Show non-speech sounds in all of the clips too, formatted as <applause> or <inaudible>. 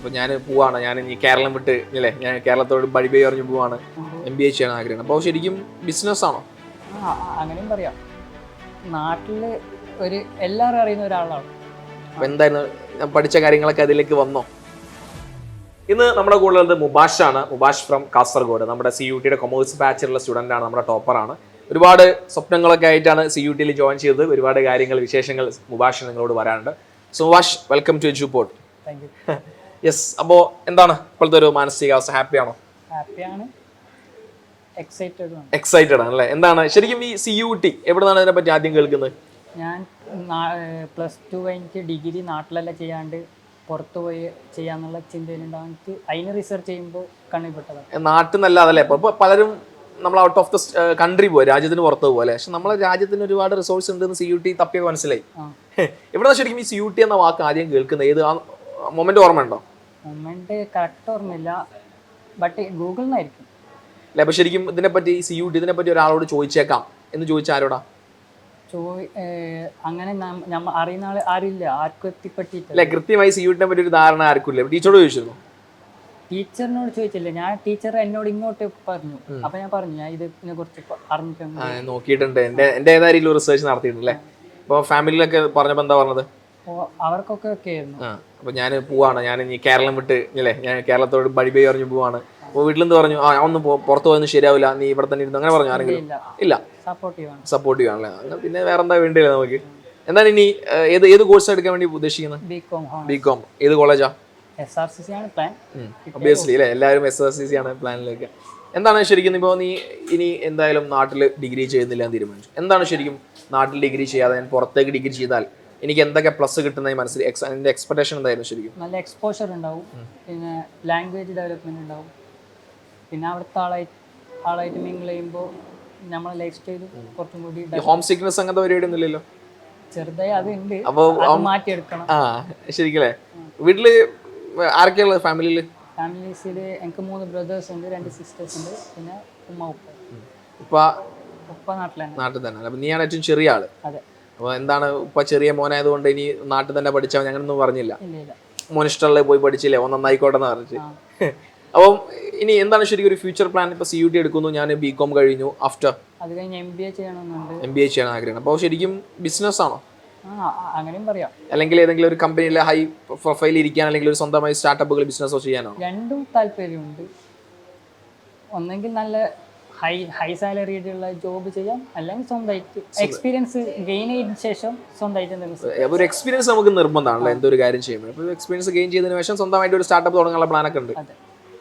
അപ്പോൾ ഞാൻ പോവാണ്. ഞാൻ ഇനി കേരളം വിട്ട് അല്ലേ ഞാൻ കേരളത്തോട് ബടിബൈ പറഞ്ഞു പോവാണ്. എം ബി എ ചെയ്യാൻ ആഗ്രഹം. അപ്പോൾ ശരിക്കും ബിസിനസ് ആണോ? അങ്ങനെയും പറയാം. നാട്ടിൽ ഒരു എല്ലാവരും അറിയുന്ന ഒരാളാണ്. അപ്പോൾ എന്തായിരുന്നു? ഞാൻ പഠിച്ച കാര്യങ്ങളൊക്കെ അതിലേക്ക് വന്നോ? ഇന്ന് നമ്മുടെ കൂടെ ഉള്ളത് മുബാഷ് ആണ്. മുബാഷ് ഫ്രം കാസർഗോഡ്. നമ്മുടെ സി യു ടിയുടെ കൊമേഴ്സ് ബാച്ചിലുള്ള സ്റ്റുഡന്റ് ആണ്. നമ്മുടെ ടോപ്പറാണ് ഒരുപാട് സ്വപ്നങ്ങളൊക്കെ ആയിട്ടാണ് സി യു ടിയിൽ ജോയിൻ ചെയ്തത്. ഒരുപാട് കാര്യങ്ങൾ വിശേഷങ്ങൾ മുബാഷ് നിങ്ങളോട് വരാനുണ്ട് so Mubash welcome to port thank you yes അപ്പോൾ എന്താണ് ഇപ്പോഴത്തെ ഒരു മാനസികാവസ്ഥ ഹാപ്പി ആണോ? എക്സൈറ്റഡ് ആണ്. അല്ലേ? എന്താണ്? ശരിക്കും ഈ സി യു ടി എവിടെന്നാണ് ഇതിനെ പറ്റി ആദ്യം കേൾക്കുന്നത്? ഞാൻ പ്ലസ് ടു കഴിഞ്ഞിട്ട് ഡിഗ്രി നാട്ടിലല്ല ചെയ്യാണ്ട് പുറത്തു പോയി ചെയ്യാന്നുള്ള ചിന്തയിലുണ്ടാവും. എനിക്ക് അതിന് റിസർച്ച് ചെയ്യുമ്പോൾ കണ്ണിൽപ്പെട്ടതാണ്. നാട്ടിൽ നിന്നല്ല അതല്ലേ ഇപ്പോൾ പലരും നമ്മൾ ഔട്ട് ഓഫ് ദ കൺട്രി പോയി രാജ്യത്തിന് പുറത്ത് പോലെ പക്ഷെ നമ്മളെ രാജ്യത്തിന് ഒരുപാട് റിസോഴ്സ് ഉണ്ടെന്ന് സി യു ടി തപ്പിയൊക്കെ മനസ്സിലായി. ഇവിടെ ശരിക്കും ഈ സി യു ടി എന്ന വാക്ക് ആദ്യം കേൾക്കുന്നത്? ഏത് ആ മൊമെന്റ് ഓർമ്മ ഉണ്ടോ മൊമെന്റ് കറക്റ്റ് ഓർമ്മയില്ല. ബട്ട് ഗൂഗിളിൽ നിന്നായിരിക്കും അല്ല അപ്പൊ ശരിക്കും ഇതിനെപ്പറ്റി സി യു ടി ഇതിനെപ്പറ്റി ഒരാളോട് ചോദിച്ചേക്കാം. എന്ന് ചോദിച്ച ആരോടാ? അങ്ങനെ നം- നമ്മ അറിയുന്ന ആൾ ആരുമില്ല. ആർക്കും എത്തിപ്പെട്ടിട്ടില്ല. അല്ലെ കൃത്യമായി സി യു ടിനെ പറ്റി ഒരു ധാരണ ആർക്കും ഇല്ല ടീച്ചറോട് ചോദിച്ചിരുന്നു? ടീച്ചറിനോട് ചോദിച്ചില്ല. ഞാൻ ടീച്ചർ എന്നോട് ഇങ്ങോട്ട് പറഞ്ഞു. അപ്പൊ ഞാൻ പറഞ്ഞു ഞാൻ ഇതിനെ കുറിച്ച് അറിഞ്ഞിട്ടുണ്ട് നോക്കിയിട്ടുണ്ട്. എന്റെ എന്റെ ഏതായാലും റിസർച്ച് നടത്തിയിട്ടുണ്ട് അല്ലേ? അപ്പോൾ ഫാമിലിയിലൊക്കെ പറഞ്ഞപ്പോൾ എന്താ പറഞ്ഞത്? അപ്പോൾ അവർക്കൊക്കെ ഒക്കെ ആയിരുന്നു. അപ്പോൾ അപ്പൊ ഞാൻ പോവാണ്. ഞാൻ ഇനി കേരളം വിട്ട് അല്ലേ ഞാൻ കേരളത്തോട് ബടിബൈ പറഞ്ഞു പോവാണ്. അപ്പോൾ വീട്ടിൽ നിന്ന് പറഞ്ഞു? ആ ഒന്ന് പുറത്ത് പോയൊന്നും ശരിയാവില്ല. നീ ഇവിടെ തന്നെ ഇരുന്നു? അങ്ങനെ പറഞ്ഞു ആരെങ്കിലും? ഇല്ല. സപ്പോർട്ട് സപ്പോർട്ടീവ് ആണ്. സപ്പോർട്ടീവ് ആണല്ലേ പിന്നെ വേറെ എന്താ വേണ്ടിയില്ല നമുക്ക്? എന്താണ് ഇനി ഏത് ഏത് കോഴ്സ് എടുക്കാൻ വേണ്ടി ഉദ്ദേശിക്കുന്നത്? B com home B com ഏത് കോളേജാ എസ് ആർ സി സി ആണ് പ്ലാൻ ഒബിയസ്ലി അല്ലേ? എല്ലാവരും എസ് ആർ സി സി ആണ് പ്ലാനിലേക്ക് എന്താണ് ശരിക്കും ഇപ്പോൾ നീ ഇനി എന്തായാലും നാട്ടിൽ ഡിഗ്രി ചെയ്യുന്നില്ല എന്ന് തീരുമാനിച്ചു. എന്താണ് ശരിക്കും നാട്ടിൽ ഡിഗ്രി ചെയ്യാതെ ഞാൻ പുറത്തേക്ക് ഡിഗ്രി ചെയ്താൽ എനിക്ക് എന്തൊക്കെ പ്ലസ് കിട്ടുന്നതായി മനസ്സിൽ എന്റെ എക്സ്പെക്ടേഷൻ എന്തായിരുന്നു ശരിക്കും? നല്ല എക്സ്പോഷർ ഉണ്ടാവും. പിന്നെ ലാംഗ്വേജ് ഡെവലപ്മെന്റ് ഉണ്ടാവും. പിന്നെ അവിടുത്തെ ആളായിട്ട് ആളായിട്ട് മിങ്കിൾ ചെയ്യുമ്പോൾ നമ്മളെ ലൈഫ് സ്റ്റൈൽ കുറച്ചും കൂടി ഹോം സിക്നസ് അങ്ങനത്തെ പരിപാടി ഒന്നുമില്ലല്ലോ ചെറുതായി അത് ഉണ്ട് അപ്പോൾ മാറ്റിയെടുക്കണം. ആ ശരിക്കല്ലേ? വീട്ടിൽ ആരൊക്കെയുള്ളത് ഫാമിലിയിൽ ഫാമിലീസിൽ എനിക്ക് മൂന്ന് ബ്രദേഴ്സ് ഉണ്ട് രണ്ട് സിസ്റ്റേഴ്സ് ഉണ്ട് പിന്നെ ഉമ്മ ഉപ്പ. ഉപ്പ ഉപ്പ തന്നെ. നാട്ടിൽ തന്നെ. അപ്പം നീയാണ് ഏറ്റവും ചെറിയ ആൾ. അതെ. അപ്പോൾ എന്താണ് ഇപ്പൊ ചെറിയ മോനായതുകൊണ്ട് ഇനി നാട്ടിൽ തന്നെ പഠിച്ചാൽ ഞങ്ങളൊന്നും പറഞ്ഞില്ല. മോൻ പോയി പഠിച്ചില്ലേ ഓൻ നന്നായിക്കോട്ടെ എന്ന് പറഞ്ഞിട്ട്. <laughs> അപ്പം ഇനി എന്താണ് ശരിക്കും ഒരു ഫ്യൂച്ചർ പ്ലാൻ ഇപ്പൊ സി യു ടി എടുക്കുന്നു ഞാൻ ബി കോം കഴിഞ്ഞു ആഫ്റ്റർ അത് കഴിഞ്ഞ് എം ബി എ ചെയ്യണമെന്നുണ്ട്. എം ബി എ ചെയ്യാൻ ആഗ്രഹം അപ്പോൾ ശരിക്കും ബിസിനസ് ആണോ? അങ്ങനെയും പറയാം. അല്ലെങ്കിൽ ഏതെങ്കിലും ഒരു കമ്പനിയിലെ ഹൈ പ്രൊഫൈൽ ഇരിക്കാൻ അല്ലെങ്കിൽ ഒരു സ്വന്തമായി സ്റ്റാർട്ടപ്പുകൾ ബിസിനസ്സോ ചെയ്യാനാണോ രണ്ടും താല്പര്യമുണ്ട്. ഒന്നെങ്കിൽ നല്ല ഹൈ ഹൈ സാലറിയുള്ള ജോബ് ചെയ്യാം അല്ലെങ്കിൽ സ്വന്തമായിട്ട് എക്സ്പീരിയൻസ് ഗെയിൻ ചെയ്തതിനു ശേഷം സ്വന്തമായിട്ട് എന്തെങ്കിലും ഒരു എക്സ്പീരിയൻസ് നമുക്ക് നിർബന്ധമാണല്ലോ എന്തൊരു കാര്യം ചെയ്യുമ്പോൾ. അപ്പോൾ എക്സ്പീരിയൻസ് ഗെയിൻ ചെയ്തതിന് ശേഷം സ്വന്തമായിട്ട് ഒരു സ്റ്റാർട്ടപ്പ് തുടങ്ങാനുള്ള പ്ലാൻ ഒക്കെ ഉണ്ട്.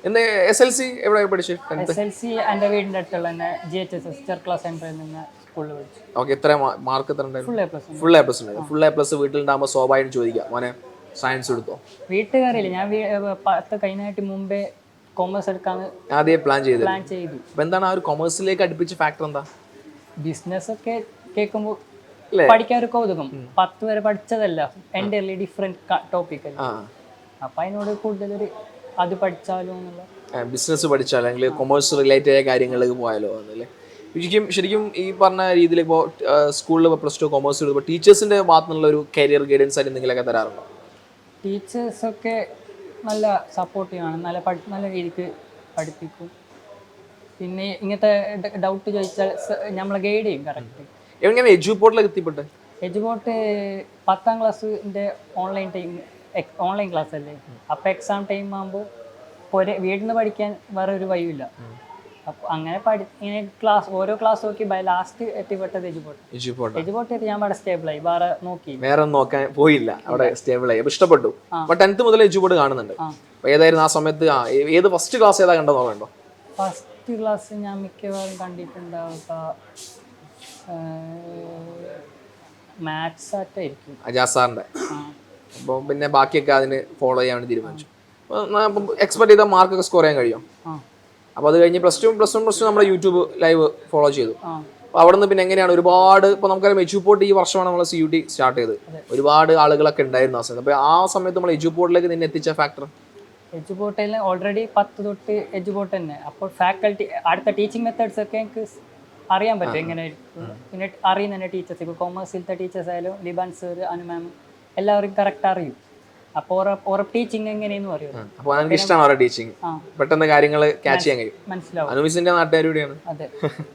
എന്ത് എസ് എൽ സി എവിടെ പഠിച്ചു? എസ് എൽ സി എന്റെ വീടിന്റെ അടുത്തുള്ള തന്നെ G H S S Cherkala സെന്ററിൽ നിന്ന് സ്കൂളിൽ പഠിച്ചു. ഓക്കെ എത്ര മാർക്ക് എത്ര ഉണ്ടായിരുന്നു? Full A plus full A plus ഉണ്ടായിരുന്നു ഫുൾ എ പ്ലസ് വീട്ടിലുണ്ടാകുമ്പോൾ സ്വാഭാവികം ചോദിക്കാം മോനെ സയൻസ് എടുത്തോ? വീട്ടുകാരില്ല ഞാൻ പത്ത് കഴിഞ്ഞായിട്ട് മുമ്പേ കോമേഴ്സ് എടുക്കാന്ന് ആദ്യം പ്ലാൻ ചെയ്തു. പ്ലാൻ ചെയ്തു. അപ്പോൾ എന്താണ് ആ ഒരു കൊമേഴ്സിലേക്ക് അടുപ്പിച്ച ഫാക്ടർ എന്താ? ബിസിനസ് ഒക്കെ കേൾക്കുമ്പോൾ അല്ലേ? പഠിക്കാൻ ഒരു കൗതുകം. പത്ത് വരെ പഠിച്ചതല്ല. എന്റെ ഡിഫറെന്റ് ടോപ്പിക് അല്ല? അപ്പം അതിനോട് കൂടുതലൊരു അത് പഠിച്ചാലോ എന്നുള്ള ബിസിനസ് പഠിച്ചാലോ അല്ലെങ്കിൽ കൊമേഴ്സ് റിലേറ്റഡ് ആയ കാര്യങ്ങളിലേക്ക് പോയാലോ എന്നല്ലേ? ശരിക്കും ശരിക്കും ഈ പറഞ്ഞ രീതിയിൽ ഇപ്പോൾ സ്കൂളിൽ പ്ലസ് ടു കൊമേഴ്സ് എടുക്കുമ്പോൾ ടീച്ചേഴ്സിന്റെ ഭാഗത്തു ഒരു കരിയർ ഗൈഡൻസ് ആയിട്ട് എന്തെങ്കിലുമൊക്കെ തരാറുണ്ടോ? ടീച്ചേഴ്സൊക്കെ നല്ല സപ്പോർട്ടീവ് ആണ് നല്ല പഠി നല്ല രീതിക്ക് പഠിപ്പിക്കും. പിന്നെ ഇങ്ങനത്തെ ഡൗട്ട് ചോദിച്ചാൽ നമ്മളെ ഗൈഡ് ചെയ്യും കറക്റ്റ് എങ്ങനെ എജു എത്തിപ്പെട്ട് എജുബോട്ട് പത്താം ക്ലാസ്സിന്റെ ഓൺലൈൻ ടൈം ഓൺലൈൻ ക്ലാസ് അല്ലേ? അപ്പോൾ എക്സാം ടൈം ആകുമ്പോൾ ഒരേ വീട്ടിൽ നിന്ന് പഠിക്കാൻ വേറെ ഒരു വഴിയില്ല അപ്പോൾ അങ്ങനെ പഠി ഇങ്ങനെ ക്ലാസ് ഓരോ ക്ലാസ് നോക്കി ബൈ ലാസ്റ്റ് എത്തിപ്പെട്ടത് എജുപോട്ട് എജുപോട്ട് എത്തി ഞാൻ അവിടെ സ്റ്റേബിളായി വേറെ നോക്കി. വേറെ നോക്കാൻ പോയില്ല. അവിടെ സ്റ്റേബിൾ ആയി. ഇഷ്ടപ്പെട്ടു. അപ്പൊ ടെൻത്ത് മുതൽ എജുപോട്ട് കാണുന്നുണ്ട്. ഏതായിരുന്നു ആ സമയത്ത് ഏത് ഫസ്റ്റ് ക്ലാസ് ഏതാ കണ്ടോ? നോക്കണ്ടോ ഫസ്റ്റ് ക്ലാസ് ഞാൻ മിക്കവാറും കണ്ടിട്ടുണ്ടാവുക മാത്സ് ആയിട്ടായിരിക്കും അജാസ് സാറിന്റെ ആ. അപ്പോൾ പിന്നെ ബാക്കിയൊക്കെ അതിന് ഫോളോ ചെയ്യാൻ വേണ്ടി തീരുമാനിച്ചു. എക്സ്പെക്ട് ചെയ്ത മാർക്കൊക്കെ സ്കോർ ചെയ്യാൻ കഴിയും അപ്പോൾ അത് കഴിഞ്ഞ് plus two plus one plus two നമ്മുടെ യൂട്യൂബ് ലൈവ് ഫോളോ ചെയ്തു. അപ്പോൾ അവിടെ നിന്ന് പിന്നെ എങ്ങനെയാണ് ഒരുപാട് ഇപ്പോൾ നമുക്കറിയാം എജുപോർട്ട് ഈ വർഷമാണ് നമ്മൾ സി യു ടി സ്റ്റാർട്ട് ചെയ്ത് ഒരുപാട് ആളുകളൊക്കെ ഉണ്ടായിരുന്നു ആ സമയത്ത്. അപ്പോൾ ആ സമയത്ത് നമ്മൾ എജുപോർട്ടിലേക്ക് നിന്നെ എത്തിച്ച ഫാക്ടർ എജുപോർട്ടിൽ ഓൾറെഡി പത്ത് തൊട്ട് എജുപോർട്ട് തന്നെ. അപ്പോൾ ഫാക്കൽറ്റി അടുത്ത ടീച്ചിങ് മെത്തേഡ്സ് ഒക്കെ എനിക്ക് അറിയാൻ പറ്റും എങ്ങനെ. പിന്നെ അറിയുന്ന തന്നെ ടീച്ചേഴ്സ് ഇപ്പോൾ കൊമേഴ്സിലത്തെ ടീച്ചേഴ്സ് ആയാലും ലിബാൻ സർ അനു മാം എല്ലാവരും കറക്റ്റ് അറിയും. അപ്പോൾ ടീച്ചിങ് എങ്ങനെയെന്ന് പറയും. അപ്പോൾ എനിക്ക് ഇഷ്ടമാണ് അവരുടെ ടീച്ചിങ് പെട്ടെന്ന് കാര്യങ്ങൾ ക്യാച്ച് ചെയ്യാൻ കഴിയും. മനസ്സിലാവും. അനുമിസിന്റെ നാട്ടുകാരൂടെയാണ്. അതെ. <laughs>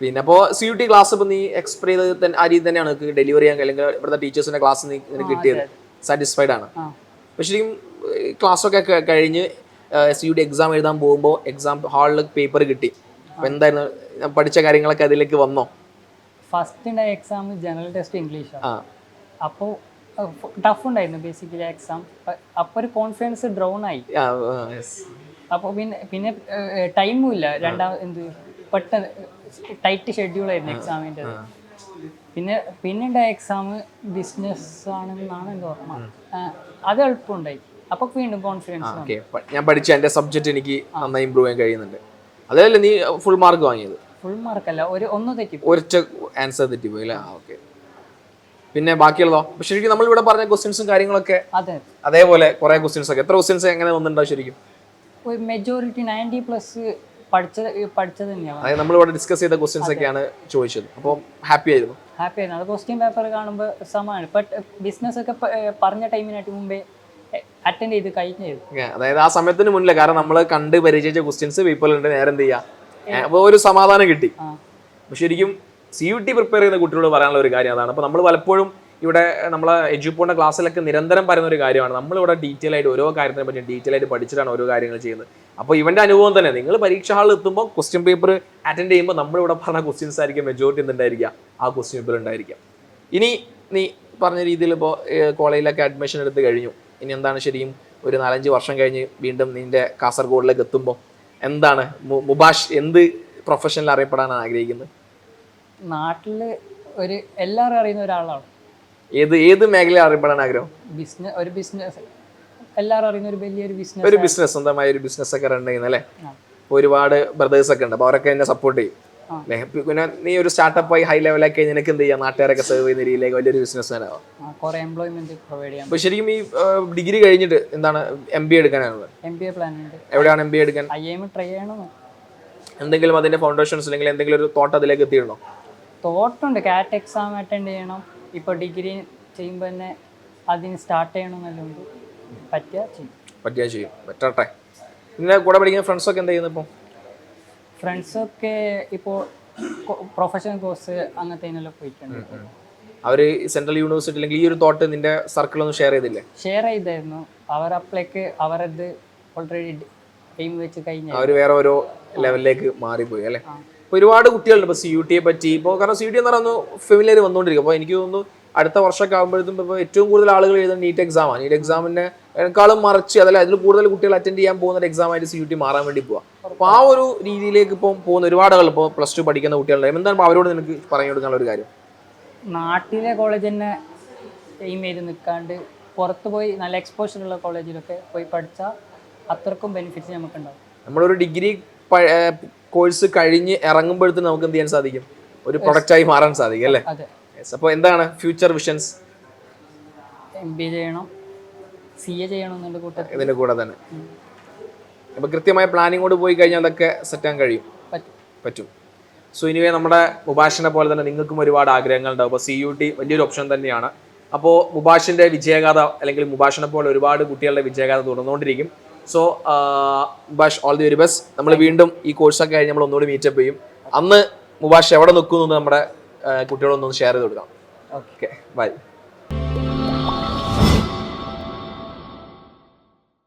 പിന്നെ അപ്പോൾ സി യു ടി ക്ലാസ് ഇപ്പോൾ നീ എക്സ്പെർ ചെയ്ത് ആ രീതി തന്നെയാണ് നിനക്ക് ഡെലിവറി ചെയ്യാൻ അല്ലെങ്കിൽ ഇവിടുത്തെ ടീച്ചേഴ്സിന്റെ ക്ലാസ് നീ കിട്ടിയത്. സാറ്റിസ്ഫൈഡ് ആണ്. പക്ഷേ ക്ലാസ്സൊക്കെ കഴിഞ്ഞ് സി യു ടി എക്സാം എഴുതാൻ പോകുമ്പോൾ എക്സാം ഹാളിൽ പേപ്പർ കിട്ടി. അപ്പോൾ എന്തായിരുന്നു? പഠിച്ച കാര്യങ്ങളൊക്കെ അതിലേക്ക് വന്നോ? ഫസ്റ്റ് എക്സാം ജനറൽ ടെസ്റ്റ് ഇംഗ്ലീഷാണ് അപ്പോൾ ടഫ് ഉണ്ടായിരുന്നു ബേസിക്കലി എക്സാം അപ്പൊ ഒരു കോൺഫിഡൻസ് ഡ്രോൺ ആയി. അപ്പൊ അപ്പോൾ പിന്നെ പിന്നെ ടൈമും ഇല്ല. രണ്ടാം എന്ത് പെട്ടെന്ന് ടൈറ്റ് ഷെഡ്യൂൾ ആയിരുന്നു എക്സാമിന്റെ പിന്നെ പിന്നീട് എക്സാം ബിസിനസ് ആണെന്നാണ് എന്റെ ഓർമ്മ. അത് എളുപ്പമുണ്ടായി. അപ്പോൾ വീണ്ടും കോൺഫിഡൻസ് ഞാൻ പഠിച്ച എന്റെ സബ്ജക്റ്റ് എനിക്ക് നന്നായി ഇമ്പ്രൂവ് ചെയ്യാൻ കഴിയുന്നുണ്ട്. അതല്ലേ നീ ഫുൾ മാർക്ക് വാങ്ങിയത്? ഫുൾ മാർക്കല്ല ഒരു ഒന്ന് തെറ്റി ഒരൊറ്റ ആൻസർ തെറ്റിപ്പോയി അല്ലേ? ഓക്കെ പിന്നെ ബാക്കിയുള്ളതോ? പക്ഷെ ശരിക്കും നമ്മളിവിടെ പറഞ്ഞ ക്വസ്റ്റ്യൻസും കാര്യങ്ങളൊക്കെ അതെ. അതേപോലെ കുറെ ക്വസ്റ്റ്യൻസ് ഒക്കെ. എത്ര ക്വസ്റ്റ്യൻസ് എങ്ങനെ വന്നിട്ടുണ്ടാവും ശരിക്കും? ഒരു മെജോറിറ്റി നയന്റി പ്ലസ് പഠിച്ചത് പഠിച്ചത് തന്നെയാണ്. അതായത് നമ്മളിവിടെ ഡിസ്കസ് ചെയ്ത ക്വസ്റ്റ്യൻസ് ഒക്കെയാണ് ചോദിച്ചത്. അപ്പോൾ ഹാപ്പി ആയിരുന്നു. ഹാപ്പി ആയിരുന്നു. അത് ക്വസ്റ്റ്യൻ പേപ്പർ കാണുമ്പോൾ സമാണ് ബട്ട് ബിസിനസ് ഒക്കെ പറഞ്ഞ ടൈമിനായിട്ട് മുമ്പേ അറ്റൻഡ് ചെയ്ത് കഴിഞ്ഞു അതായത് ആ സമയത്തിന് മുന്നിലെ കാരണം നമ്മൾ കണ്ട് പരിചയിച്ച ക്വസ്റ്റ്യൻസ് പേപ്പറിലുണ്ട് നേരെ എന്ത് ചെയ്യാം? അപ്പോൾ ഒരു സമാധാനം കിട്ടി. ശരിക്കും സി യു ടി പ്രിപ്പയർ ചെയ്യുന്ന കുട്ടികളോട് പറയാനുള്ള ഒരു കാര്യം അതാണ്. അപ്പോൾ നമ്മൾ പലപ്പോഴും ഇവിടെ നമ്മൾ എഡ്യൂപ്പോണിന്റെ ക്ലാസ്സിലൊക്കെ നിരന്തരം പറയുന്ന ഒരു കാര്യമാണ്. നമ്മളിവിടെ ഡീറ്റെയിൽ ആയിട്ട് ഓരോ കാര്യത്തിനെ പറ്റി ഡീറ്റെയിൽ ആയിട്ട് പഠിച്ചിട്ടാണ് ഓരോ കാര്യങ്ങൾ ചെയ്യുന്നത്. അപ്പോൾ ഇവന്റെ അനുഭവം തന്നെ നിങ്ങൾ പരീക്ഷ ഹാളിൽ എത്തുമ്പോൾ ക്വസ്റ്റ്യൻ പേപ്പർ അറ്റൻഡ് ചെയ്യുമ്പോൾ നമ്മളിവിടെ പറഞ്ഞ ക്വസ്റ്റ്യൻസ് ആയിരിക്കും മെജോറിറ്റി എന്തുണ്ടായിരിക്കുക? ആ ക്വസ്റ്റ്യൻ പേപ്പർ ഉണ്ടായിരിക്കാം ഇനി നീ പറഞ്ഞ രീതിയിൽ ഇപ്പോൾ കോളേജിലൊക്കെ അഡ്മിഷൻ എടുത്ത് കഴിഞ്ഞു. ഇനി എന്താണ് ശരിയും? ഒരു നാലഞ്ച് വർഷം കഴിഞ്ഞ് വീണ്ടും നിന്റെ കാസർഗോഡിലേക്ക് എത്തുമ്പോൾ എന്താണ് മുബാഷ് എന്ത് പ്രൊഫഷനിൽ അറിയപ്പെടാനാണ് ആഗ്രഹിക്കുന്നത്? നാട്ടിൽ ഒരു എല്ലാവരും അറിയുന്ന ഒരാളാണ്. ഏത് ഏത് മേഖല അറിയപ്പെടാൻ ആഗ്രഹം? ബിസിനസ് ഒരു ബിസിനസ് എല്ലാവരും അറിയുന്ന ഒരു വലിയൊരു ബിസിനസ് ഒരു ബിസിനസ് സ്വന്തമായ ഒരു ബിസിനസ് ഒക്കെ റൺ അല്ലേ? ഒരുപാട് ബ്രദേഴ്സ് ഒക്കെ ഉണ്ട് അപ്പോൾ അവരൊക്കെ എന്നെ സപ്പോർട്ട് ചെയ്യും. പിന്നെ നീ ഒരു സ്റ്റാർട്ടപ്പ് ആയി ഹൈ ലെവലൊക്കെ നിനക്ക് എന്ത് ചെയ്യാം? നാട്ടുകാരൊക്കെ സെർവ് ചെയ്യുന്ന രീതിയിലേക്ക് വലിയൊരു ബിസിനസ് അപ്പോൾ ശരിക്കും ഈ ഡിഗ്രി കഴിഞ്ഞിട്ട് എന്താണ് എം ബി എടുക്കാനാണുള്ളത്? എം ബി എ പ്ലാൻ എവിടെയാണ് എം ബി എടുക്കാൻ? എന്തെങ്കിലും അതിന്റെ ഫൗണ്ടേഷൻസ് അല്ലെങ്കിൽ എന്തെങ്കിലും ഒരു തോട്ട് അതിലേക്ക് എത്തിയിടണോ തോട്ടുണ്ട്. കാറ്റ് എക്സാം അറ്റൻഡ് ചെയ്യണം. ഇപ്പോൾ ഡിഗ്രി ചെയ്യുമ്പോൾ തന്നെ അതിന് സ്റ്റാർട്ട് ചെയ്യണം പറ്റിയാ ചെയ്യും. പറ്റിയാൽ ചെയ്യും. പറ്റട്ടെ. പിന്നെ കൂടെ പഠിക്കുന്ന ഫ്രണ്ട്സൊക്കെ എന്താ ചെയ്യുന്നത് ഇപ്പോൾ ഫ്രണ്ട്സൊക്കെ ഇപ്പോൾ പ്രൊഫഷണൽ കോഴ്സ് അങ്ങനത്തെ പോയിട്ടുണ്ട്. അവർ സെൻട്രൽ യൂണിവേഴ്സിറ്റി അല്ലെങ്കിൽ ഈ ഒരു തോട്ട് നിന്റെ സർക്കിൾ ഒന്നും ഷെയർ ചെയ്തില്ലേ? ഷെയർ ചെയ്തായിരുന്നു. അവർ അപ്ലേക്ക് അവരത് ഓൾറെഡി എയിം വെച്ച് കഴിഞ്ഞ അവർ വേറെ ഓരോ ലെവലിലേക്ക് മാറിപ്പോയി അല്ലേ? ഒരുപാട് കുട്ടികളുണ്ട് ഇപ്പോൾ സി യു ടിയെ പറ്റി. ഇപ്പോൾ കാരണം സി യു ടി എന്ന് പറയുന്നത് ഫെമിലിയർ വന്നുകൊണ്ടിരിക്കും. അപ്പോൾ എനിക്ക് തോന്നുന്നു അടുത്ത വർഷമൊക്കെ ആകുമ്പോഴത്തും ഇപ്പോൾ ഏറ്റവും കൂടുതൽ ആളുകൾ എഴുതുന്ന നീറ്റ് എക്സാമാണ് നീറ്റ് എക്സാമിനെ എക്കാളും മറിച്ച് അതല്ല അതിൽ കൂടുതൽ കുട്ടികൾ അറ്റൻഡ് ചെയ്യാൻ പോകുന്ന ഒരു എക്സാം ആയിട്ട് സി യു ടി മാറാൻ വേണ്ടി പോവാം. അപ്പോൾ ആ ഒരു രീതിയിലേക്ക് ഇപ്പോൾ പോകുന്ന ഒരുപാട് ആളുകൾ ഇപ്പോൾ പ്ലസ് ടു പഠിക്കുന്ന കുട്ടികളുണ്ട്. എന്താണ് അവരോട് നിനക്ക് പറഞ്ഞു കൊടുക്കാനുള്ള ഒരു കാര്യം? നാട്ടിലെ കോളേജ് തന്നെ എയിം ചെയ്ത് നിൽക്കാണ്ട് പുറത്ത് പോയി നല്ല എക്സ്പോഷർ ഉള്ള കോളേജിലൊക്കെ പോയി പഠിച്ചാൽ അത്രക്കും ബെനിഫിറ്റ്സ് നമുക്കുണ്ടാവും. നമ്മളൊരു ഡിഗ്രി കോഴ്സ് കഴിഞ്ഞ് ഇറങ്ങുമ്പോഴത്തേക്ക് നമുക്ക് എന്ത് ചെയ്യാൻ സാധിക്കും? ഒരു പ്രൊഡക്റ്റായി മാറാൻ സാധിക്കും അല്ലേ? അപ്പോൾ എന്താണ് ഫ്യൂച്ചർ വിഷൻസ് എം ബി ചെയ്യണം. സി എ ചെയ്യണം എന്നുള്ള കൂട്ടത്തിൽ. ഇതിന്റെ കൂടെ തന്നെ. അപ്പോൾ കൃത്യമായ പ്ലാനിങ്ങോട് പോയി കഴിഞ്ഞാൽ അതൊക്കെ സെറ്റ് ആകാൻ കഴിയും. പറ്റും. പറ്റും. സോ ഇനിവേ നമ്മുടെ മുബാഷിനെ പോലെ തന്നെ നിങ്ങൾക്കും ഒരുപാട് ആഗ്രഹങ്ങൾ ഉണ്ടാവും. അപ്പോൾ സി യു ടി വലിയൊരു ഓപ്ഷൻ തന്നെയാണ്. അപ്പോൾ മുബാഷിന്റെ വിജയഗാഥ അല്ലെങ്കിൽ മുബാഷിനെ പോലെ ഒരുപാട് കുട്ടികളുടെ വിജയഗാഥ തുടർന്നുകൊണ്ടിരിക്കും. So Mubash all the very best നമ്മൾ വീണ്ടും ഈ കോഴ്സൊക്കെ കഴിഞ്ഞ് നമ്മൾ ഒന്നുകൂടി മീറ്റപ്പ് ചെയ്യും. അന്ന് മുബാഷ് എവിടെ നിൽക്കുന്നു നമ്മുടെ കുട്ടികളൊന്ന് ഷെയർ ചെയ്ത് കൊടുക്കാം. Okay bye